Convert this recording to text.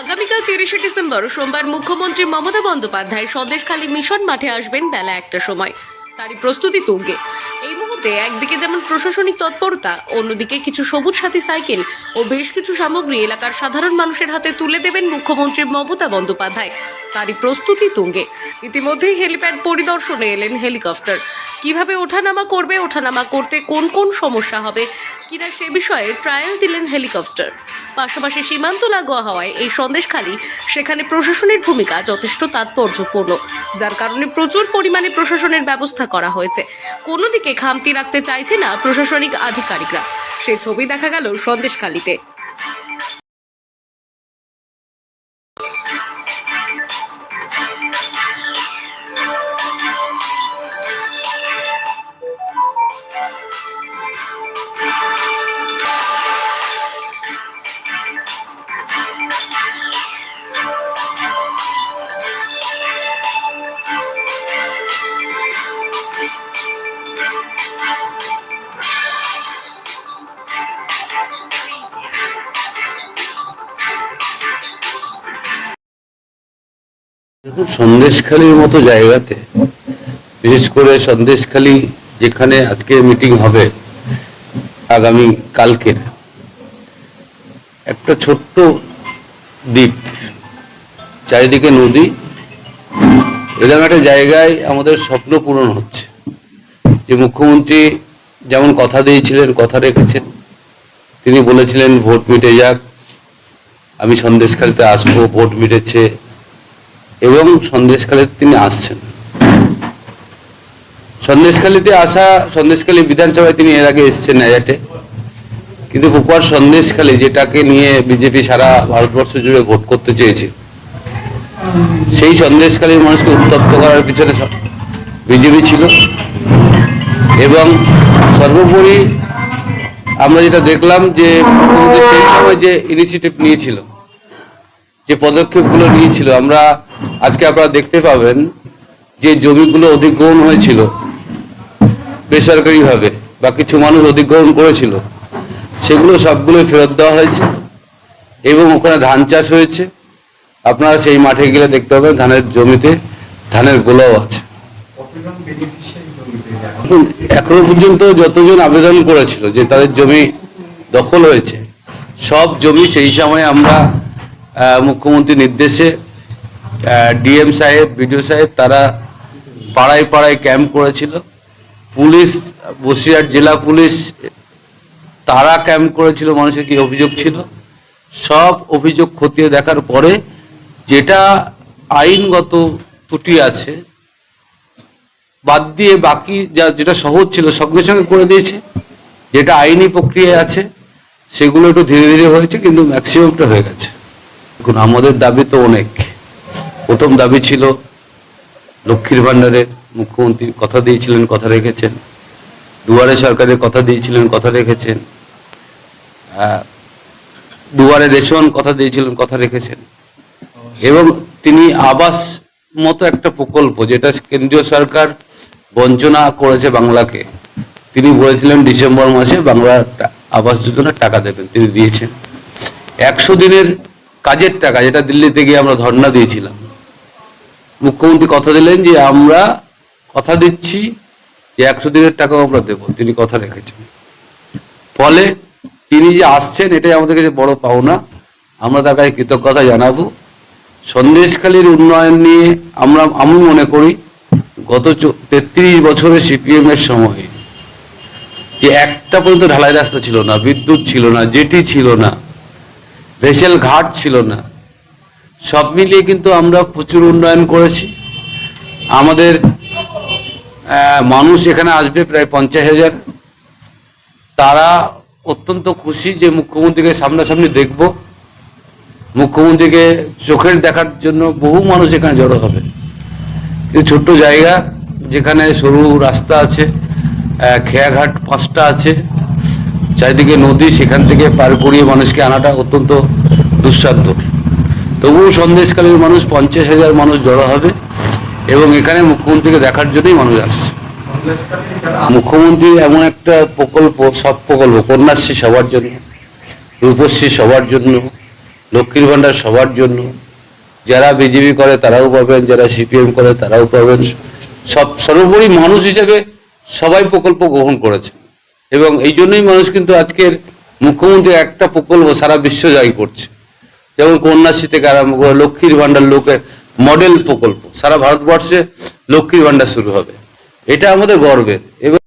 আগামীকাল তিরিশে ডিসেম্বর, সোমবার মুখ্যমন্ত্রী মমতা বন্দ্যোপাধ্যায় স্বদেশখালী মিশন মাঠে আসবেন বেলা একটা সময়। তারই প্রস্তুতি তুঙ্গে। এই মুহূর্তে একদিকে যেমন প্রশাসনিক তৎপরতা, অন্যদিকে কিছু সবুজ সাথী সাইকেল ও বেশ কিছু সামগ্রী এলাকার সাধারণ মানুষের হাতে তুলে দেবেন মুখ্যমন্ত্রী মমতা বন্দ্যোপাধ্যায়। তারই প্রস্তুতি তুঙ্গে। ইতিমধ্যেই হেলিপ্যাড পরিদর্শনে এলেন হেলিকপ্টার। কীভাবে ওঠানামা করবে, ওঠানামা করতে কোন কোন সমস্যা হবে, কিনা সে বিষয়ে ট্রায়াল দিলেন হেলিকপ্টার। পাশাপাশি সীমান্ত লাগোয়া হওয়ায় এই সন্দেশখালী সেখানে প্রশাসনের ভূমিকা যথেষ্ট তাৎপর্যপূর্ণ, যার কারণে প্রচুর পরিমাণে প্রশাসনের ব্যবস্থা করা হয়েছে। কোনো দিকে খামতি রাখতে চাইছে না প্রশাসনিক আধিকারিকরা। সে ছবি দেখা গেল সন্দেশখালীতে। দেখুন সন্দেশখালির মতো জায়গাতে, বিশেষ করে সন্দেশখালি যেখানে আজকে মিটিং হবে, আগামী কালকের, একটা ছোট্ট দ্বীপ, চারিদিকে নদী, এরকম একটা জায়গায় আমাদের স্বপ্ন পূরণ হচ্ছে। যে মুখ্যমন্ত্রী যেমন কথা দিয়েছিলেন, কথা রেখেছেন, তিনি বলেছিলেন, ভোট মিটে যাক, আমি সন্দেশখালিতে আসব, ভোট মিটেছে এবং সন্দেশখালীতে তিনি আসছেন। সন্দেশখালীতে আসা, সন্দেশখালী বিধানসভায় তিনি এর আগে এসেছেন নাজাটে কিন্তু উপর সন্দেশখালী যেটাকে নিয়ে বিজেপি সারা ভারতবর্ষ জুড়ে ভোট করতে চেয়েছে, সেই সন্দেশখালীর মানুষকে উত্তপ্ত করার পিছনে বিজেপি ছিল। এবং সর্বোপরি আমরা যেটা দেখলাম যে, সেই সময় যে ইনিশিয়েটিভ নিয়েছিল, যে পদক্ষেপগুলো নিয়েছিল, আমরা আজকে আপনারা দেখতে পাবেন যে জমিগুলো অধিগ্রহণ হয়েছিল বেসরকারিভাবে বা কিছু মানুষ অধিগ্রহণ করেছিল সেগুলো সবগুলোই ফেরত দেওয়া হয়েছে এবং ওখানে ধান চাষ হয়েছে। আপনারা সেই মাঠে গেলে দেখতে পাবেন ধানের জমিতে ধানের গোলাও আছে। এখন পর্যন্ত যতজন আবেদন করেছিল যে তাদের জমি দখল হয়েছে সব জমি সেই সময় আমরা আহ, মুখ্যমন্ত্রীর নির্দেশে ডিএম সাহেব, বিডিও সাহেব, তারা পাড়ায় পাড়ায় ক্যাম্প করেছিল। পুলিশ, বসিরহাট জেলা পুলিশ, তারা ক্যাম্প করেছিল, মানুষের কি অভিযোগ ছিল? সব অভিযোগ খতিয়ে দেখার পরে যেটা আইনগত ত্রুটি আছে, বাদ দিয়ে বাকি যা, যেটা সহজ ছিল, সঙ্গে সঙ্গে করে দিয়েছে। যেটা আইনি প্রক্রিয়া আছে, সেগুলো একটু ধীরে ধীরে হয়েছে, কিন্তু ম্যাক্সিমামটা হয়ে গেছে। এখন আমাদের দাবি তো অনেক। প্রথম দাবি ছিল, লক্ষ্মীর ভাণ্ডারের মুখ্যমন্ত্রী কথা দিয়েছিলেন, কথা রেখেছেন। দুয়ারে সরকারের কথা দিয়েছিলেন, কথা রেখেছেন। দুয়ারে রেশন কথা দিয়েছিলেন, কথা রেখেছেন। এবং তিনি আবাস মতো একটা প্রকল্প, যেটা কেন্দ্রীয় সরকার বঞ্চনা করেছে বাংলাকে, তিনি বলেছিলেন ডিসেম্বর মাসে বাংলা টা- আবাস যোজনার টাকা দেবেন, তিনি দিয়েছেন। একশো দিনের কাজের টাকা, যেটা দিল্লিতে গিয়ে আমরা ধর্ণা দিয়েছিলাম মুখ্যমন্ত্রী কথা দিলেন যে আমরা কথা দিচ্ছি, যে একশো দিনের টাকাও আমরা দেবো, তিনি কথা রেখেছেন। ফলে তিনি যে আসছেন, এটাই আমাদের কাছে বড় পাওনা। আমরা তার কাছে কৃতজ্ঞতা জানাব। সন্দেশখালীর উন্নয়ন নিয়ে আমরা, আমি মনে করি, গত তেত্রিশ বছরের সিপিএম এর সময়ে যে একটা পর্যন্ত ঢালাই রাস্তা ছিল না, বিদ্যুৎ ছিল না, জেটি ছিল না, ভেসেল ঘাট ছিল না সব মিলিয়ে কিন্তু আমরা প্রচুর উন্নয়ন করেছি। আমাদের মানুষ এখানে আসবে প্রায় পঞ্চাশ হাজার। তারা অত্যন্ত খুশি যে মুখ্যমন্ত্রীকে সামনাসামনি দেখব। মুখ্যমন্ত্রীকে চোখের দেখার জন্য বহু মানুষ এখানে জড়ো হবে। কিন্তু ছোট্ট জায়গা যেখানে সরু রাস্তা আছে খেয়াঘাট পাঁচটা আছে। চারিদিকে নদী, সেখান থেকে পার করিয়ে মানুষকে আনাটা অত্যন্ত দুঃসাধ্য। তবুও সন্দেশকালীর মানুষ পঞ্চাশ হাজার মানুষ জড়ো হবে এবং এখানে মুখ্যমন্ত্রীকে দেখার জন্যই মানুষ আসছে। মুখ্যমন্ত্রী এমন একটা প্রকল্প, সব প্রকল্প, কন্যাশ্রী সবার জন্য, রূপশ্রী সবার জন্য, লক্ষ্মীর ভাণ্ডার সবার জন্য, যারা বিজেপি করে তারাও পাবেন, যারা সিপিএম করে তারাও পাবেন, সব সর্বোপরি মানুষ হিসেবে সবাই প্রকল্প গ্রহণ করেছে। এবং এই জন্যই মানুষ কিন্তু আজকের মুখ্যমন্ত্রী একটা প্রকল্প সারা বিশ্ব জয় করছে। যেমন কন্যাশ্রী থেকে আরম্ভ করে লক্ষ্মীর ভাণ্ডার লোকের মডেল প্রকল্প। সারা ভারতবর্ষে লক্ষ্মীর ভাণ্ডার শুরু হবে। এটা আমাদের গর্বের। এবং